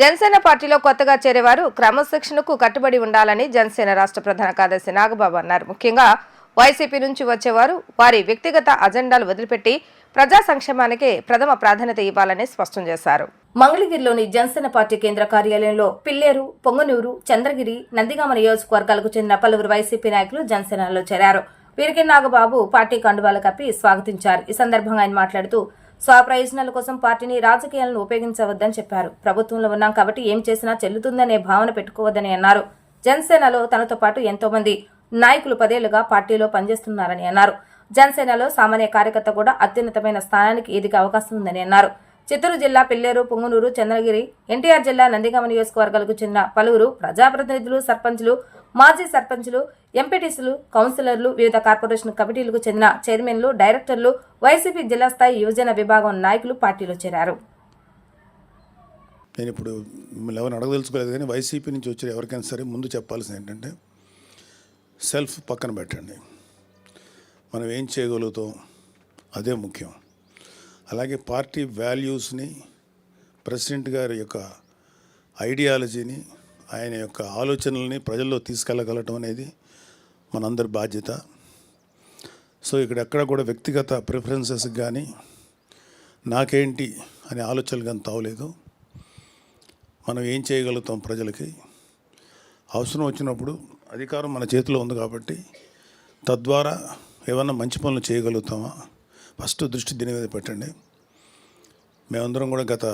జనసేన పార్టీలో కొత్తగా చేరేవారు క్రమశిక్షణకు కట్టుబడి ఉండాలని జనసేన రాష్ట్ర ప్రధాన కార్యదర్శి నాగబాబు అన్నారు. ముఖ్యంగా వైసీపీ నుంచి వచ్చేవారు వారి వ్యక్తిగత అజెండాలు వదిలిపెట్టి ప్రజా సంక్షేమానికి ప్రథమ ప్రాధాన్యత ఇవ్వాలని స్పష్టం చేశారు. మంగళగిరిలోని జనసేన పార్టీ కేంద్ర కార్యాలయంలో పిల్లేరు పొంగనూరు చంద్రగిరి నందిగామ నియోజకవర్గాలకు చెందిన పలువురు వైసీపీ నాయకులు జనసేనలో చేరారు. వీరికి నాగబాబు పార్టీ కండువాలు కప్పి స్వాగతించారు. ఈ సందర్భంగా ఆయన మాట్లాడుతూ స్వప్రయోజనాల కోసం పార్టీని రాజకీయాలను ఉపయోగించవద్దని చెప్పారు. ప్రభుత్వంలో ఉన్నాం కాబట్టి ఏం చేసినా చెల్లుతుందనే భావన పెట్టుకోవద్దని అన్నారు. జనసేనలో తనతో పాటు ఎంతో మంది నాయకులు పదేళ్ళుగా పార్టీలో పనిచేస్తున్నారని అన్నారు. జనసేనలో సామాన్య కార్యకర్త కూడా అత్యున్నతమైన స్థానానికి ఎదిగే అవకాశం ఉందని అన్నారు. చిత్తూరు జిల్లా పిల్లేరు పొంగునూరు చంద్రగిరి ఎన్టీఆర్ జిల్లా నందిగామ నియోజకవర్గాలకు చెందిన పలువురు ప్రజాప్రతినిధులు సర్పంచులు మాజీ సర్పంచులు ఎంపీటీసీలు కౌన్సిలర్లు వివిధ కార్పొరేషన్ కమిటీలకు చెందిన చైర్మన్లు డైరెక్టర్లు వైసీపీ జిల్లా స్థాయి యువజన విభాగం నాయకులు పార్టీలో చేరారు. నేను ఇప్పుడు మిమ్మల్ని ఎవరిని అడగదలుచుకోలేదు కానీ వైసీపీ నుంచి వచ్చే ఎవరికైనా సరే ముందు చెప్పాల్సింది ఏంటంటే సెల్ఫ్ పక్కన పెట్టండి. మనం ఏం చేయగలుగుతాం? అదే ముఖ్యం. అలాగే పార్టీ వాల్యూస్ని ప్రెసిడెంట్ గారి యొక్క ఐడియాలజీని ఆయన యొక్క ఆలోచనల్ని ప్రజల్లో తీసుకెళ్ళగలటం అనేది మనందరి బాధ్యత. సో ఇక్కడ ఎక్కడ కూడా వ్యక్తిగత ప్రిఫరెన్సెస్ కానీ నాకేంటి అనే ఆలోచనలు కానీ తావలేదు. మనం ఏం చేయగలుగుతాం ప్రజలకి? అవసరం వచ్చినప్పుడు అధికారం మన చేతిలో ఉంది కాబట్టి తద్వారా ఏమన్నా మంచి పనులు చేయగలుగుతామా? ఫస్ట్ దృష్టి దీని మీద పెట్టండి. మేమందరం కూడా గత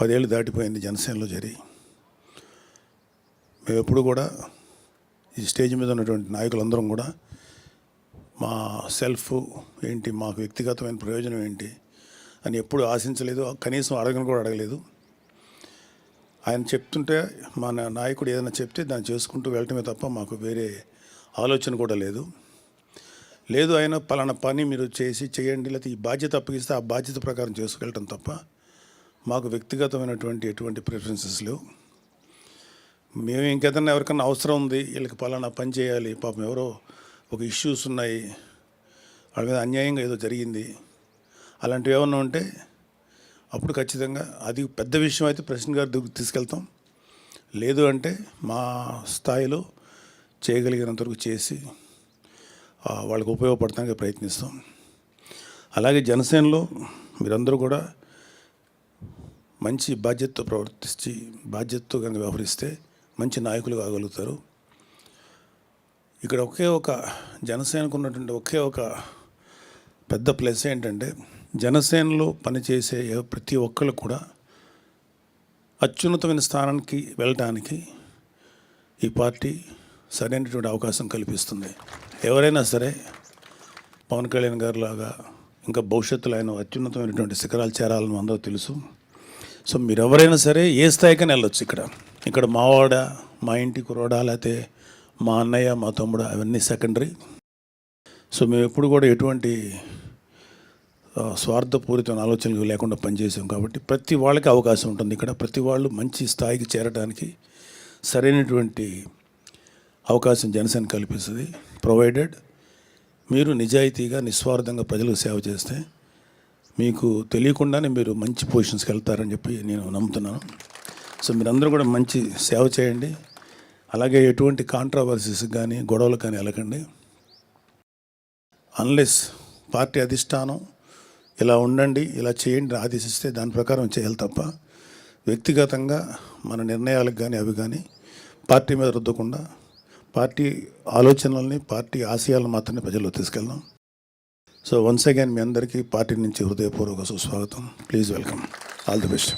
పదేళ్ళు దాటిపోయింది జనసేనలో జరిగి మేము ఎప్పుడు కూడా ఈ స్టేజ్ మీద ఉన్నటువంటి నాయకులందరం కూడా మా సెల్ఫ్ ఏంటి మాకు వ్యక్తిగతమైన ప్రయోజనం ఏంటి అని ఎప్పుడు ఆశించలేదు. కనీసం అడగను కూడా అడగలేదు. ఆయన చెప్తుంటే మా నాయకుడు ఏదైనా చెప్తే దాన్ని చేసుకుంటూ వెళ్ళటమే తప్ప మాకు వేరే ఆలోచన కూడా లేదు. లేదు ఆయన పలానా పని మీరు చేసి చేయండి లేకపోతే ఈ బాధ్యత అప్పగిస్తే ఆ బాధ్యత ప్రకారం చేసుకెళ్ళటం తప్ప మాకు వ్యక్తిగతమైనటువంటి ఎటువంటి ప్రిఫరెన్సెస్ లేవు. మేము ఇంకేదన్నా ఎవరికన్నా అవసరం ఉంది వీళ్ళకి పలానా పని చేయాలి పాపం ఎవరో ఒక ఇష్యూస్ ఉన్నాయి వాళ్ళ మీద అన్యాయంగా ఏదో జరిగింది అలాంటివి ఏమన్నా ఉంటే అప్పుడు ఖచ్చితంగా అది పెద్ద విషయం అయితే ప్రెసిడెంట్ గారి తీసుకెళ్తాం. లేదు అంటే మా స్థాయిలో చేయగలిగినంత వరకు చేసి వాళ్ళకి ఉపయోగపడటానికి ప్రయత్నిస్తాం. అలాగే జనసేనలో మీరందరూ కూడా మంచి బాధ్యతతో ప్రవర్తించి బాధ్యతతో కనుక వ్యవహరిస్తే మంచి నాయకులు కాగలుగుతారు. ఇక్కడ ఒకే ఒక జనసేనకు ఉన్నటువంటి ఒకే ఒక పెద్ద ప్లస్ ఏంటంటే జనసేనలో పనిచేసే ప్రతి ఒక్కరు కూడా అత్యున్నతమైన స్థానానికి వెళ్ళటానికి ఈ పార్టీ సరైనటువంటి అవకాశం కల్పిస్తుంది. ఎవరైనా సరే పవన్ కళ్యాణ్ గారి లాగా ఇంకా భవిష్యత్తులో ఆయన అత్యున్నతమైనటువంటి శిఖరాలు చేరాలని అందరూ తెలుసు. సో మీరు ఎవరైనా సరే ఏ స్థాయికైనా వెళ్ళొచ్చు ఇక్కడ. ఇక్కడ మావాడ మా ఇంటి కురవాడ లేకపోతే మా అన్నయ్య మా తమ్ముడు అవన్నీ సెకండరీ. సో మేము ఎప్పుడు కూడా ఎటువంటి స్వార్థపూరితమైన ఆలోచనలు లేకుండా పనిచేసాం కాబట్టి ప్రతి వాళ్ళకి అవకాశం ఉంటుంది. ఇక్కడ ప్రతి వాళ్ళు మంచి స్థాయికి చేరడానికి సరైనటువంటి అవకాశం జనసేన కల్పిస్తుంది. ప్రొవైడెడ్ మీరు నిజాయితీగా నిస్వార్థంగా ప్రజలకు సేవ చేస్తే మీకు తెలియకుండానే మీరు మంచి పొజిషన్స్కి వెళ్తారని చెప్పి నేను నమ్ముతున్నాను. సో మీరందరూ కూడా మంచి సేవ చేయండి. అలాగే ఎటువంటి కాంట్రవర్సీస్ కానీ గొడవలు కానీ వెళ్ళకండి అన్లెస్ పార్టీ అధిష్టానం ఇలా ఉండండి ఇలా చేయండి ఆదేశిస్తే దాని ప్రకారం చేయాలి తప్ప వ్యక్తిగతంగా మన నిర్ణయాలకు కానీ అవి కానీ పార్టీ మీద రుద్దకుండా పార్టీ ఆలోచనల్ని పార్టీ ఆశయాలను మాత్రమే ప్రజల్లో తీసుకెళ్దాం. సో వన్స్ అగైన్ మీ అందరికీ పార్టీ నుంచి హృదయపూర్వక సుస్వాగతం. Please welcome all the best